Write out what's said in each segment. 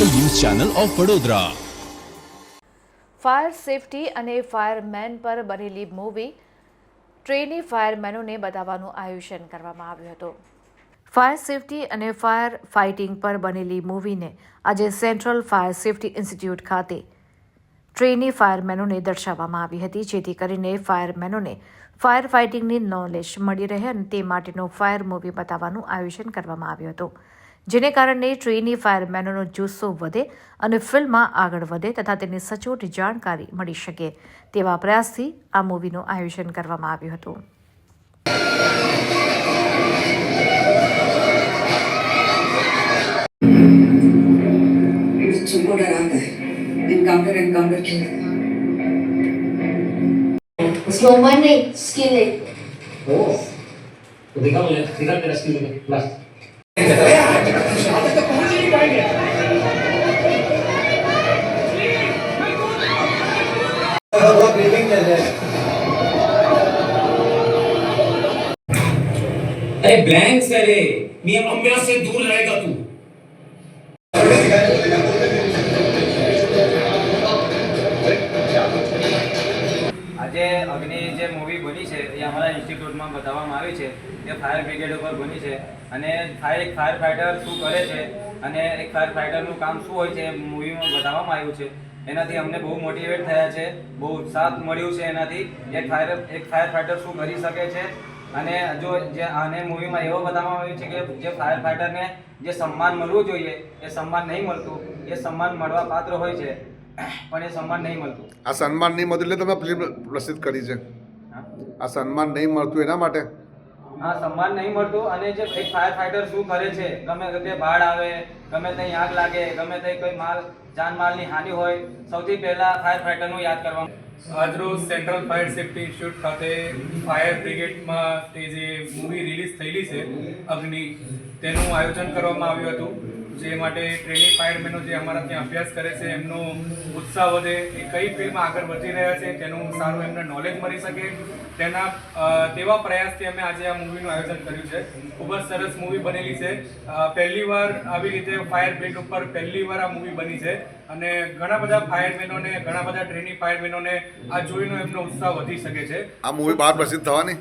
Channel of Vadodara. Fire safety અને fireman પર બનેલી મૂવી ટ્રેની ફાયરમેનોને બતાવવાનું આયોજન કરવામાં આવ્યું હતું. ફાયર સેફટી અને ફાયર ફાઇટિંગ પર બનેલી મૂવીને આજે સેન્ટ્રલ ફાયર સેફટી ઇન્સ્ટિટ્યૂટ ખાતે ટ્રેની ફાયરમેનોને દર્શાવવામાં આવી હતી, જેથી કરીને ફાયરમેનોને ફાયર ફાઇટિંગની નોલેજ મળી રહે અને તે માટેનું ફાયર મૂવી બતાવવાનું આયોજન કરવામાં આવ્યું હતું. જેને કારણે ટ્રેની ફાયરમેનોનો જુસ્સો વધે અને ફિલ્મમાં આગળ વધે તથા તેની સચોટ જાણકારી મળી શકે તેવા પ્રયાસથી આ મૂવીનું આયોજન કરવામાં આવ્યું હતું तुमको डराता है एनकाउंटर एनकाउंटर खेलता है उसकी उम्र नहीं स्किल है Oh, तो देखा मैंने देखा मेरा स्किल में लास्ट अरे ब्लैंक से रे मियां अम्बिया से दूर रहेगा तू આજે અગ્નિ જે મૂવી બની છે એ અમારા ઇન્સ્ટિટ્યૂટમાં બતાવવામાં આવી છે એ ફાયર બ્રિગેડ ઉપર બની છે અને ફાયર એક ફાયર ફાઇટર શું કરે છે અને એક ફાયર ફાઇટરનું કામ શું હોય છે એ મૂવીમાં બતાવવામાં આવ્યું છે એનાથી અમને બહુ મોટિવેટ થયા છે બહુ સાથ મળ્યું છે એનાથી એક ફાયર એક ફાયર ફાઇટર શું કરી શકે છે અને જો જે આને મૂવીમાં એવો બતાવવામાં આવ્યું છે કે જે ફાયર ફાઇટરને જે સન્માન મળવું જોઈએ એ સન્માન નહીં મળતું એ સન્માન મળવા પાત્ર હોય છે પણ એ સન્માન નહીં મળતું. આ સન્માન નહીં મળતું એટલે તમે ફિલ્મ પ્રસિદ્ધ કરી છે. આ સન્માન નહીં મળતું એના માટે? હા, સન્માન નહીં મળતું અને જે એક ફાયર ફાઈટર શું કરે છે, ગમે તે બાળ આવે, ગમે ત્યાં આગ લાગે, ગમે તે કોઈ માલ, જાનમાલની હાનિ હોય, સૌથી પહેલા ફાયર ફાઈટરનું યાદ કરવામાં આજરોજ સેન્ટ્રલ ફાયર સેફ્ટી ઇન્સ્ટિટ્યૂટ ખાતે ફાયર બ્રિગેડમાં તે જે મૂવી રિલીઝ થયેલી છે, અગ્નિ, તેનું આયોજન કરવામાં આવ્યું હતું. જે માટે ટ્રેનિંગ ફાયરમેનો જે અમારા ત્યાં અભ્યાસ કરે છે, એમનો ઉત્સાહ વધે, એ કઈ ફિલ્મ આગળ વધી રહ્યા છે, તેનું સારું એમને નોલેજ મળી શકે. તેના તેવા પ્રયાસથી અમે આજે આ મૂવીનું આયોજન કર્યું છે. ખૂબ જ સરસ મૂવી બનેલી છે. પહેલી વાર આવી રીતે ફાયર બ્રિગેડ ઉપર પહેલી વાર આ મૂવી બની છે અને ઘણા બધા ફાયરમેનોને ઘણા બધા ટ્રેનિંગ ફાયરમેનોને આ જોઈને એમનો ઉત્સાહ વધી શકે છે. આ મૂવી બહાર પ્રસિદ્ધ થવાની?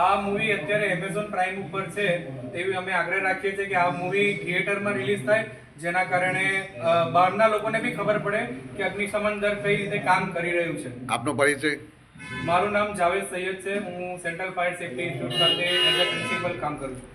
આ મૂવી અત્યારે એમેઝોન પ્રાઇમ ઉપર છે તેવી અમે આગ્રહ રાખીએ છીએ કે આ મૂવી થિયેટરમાં રિલીઝ થાય જેના કારણે બહારના લોકોને બી ખબર પડે કે અગ્નિશમન દળ કઈ રીતે કામ કરી રહ્યું છે. આપનો પરિચય? મારું નામ જાવેદ સૈયદ છે હું સેન્ટ્રલ ફાયર સેફ્ટી ઇન્સ્ટિટ્યૂટ ખાતે એઝ અ પ્રિન્સિપલ કામ કરું છું.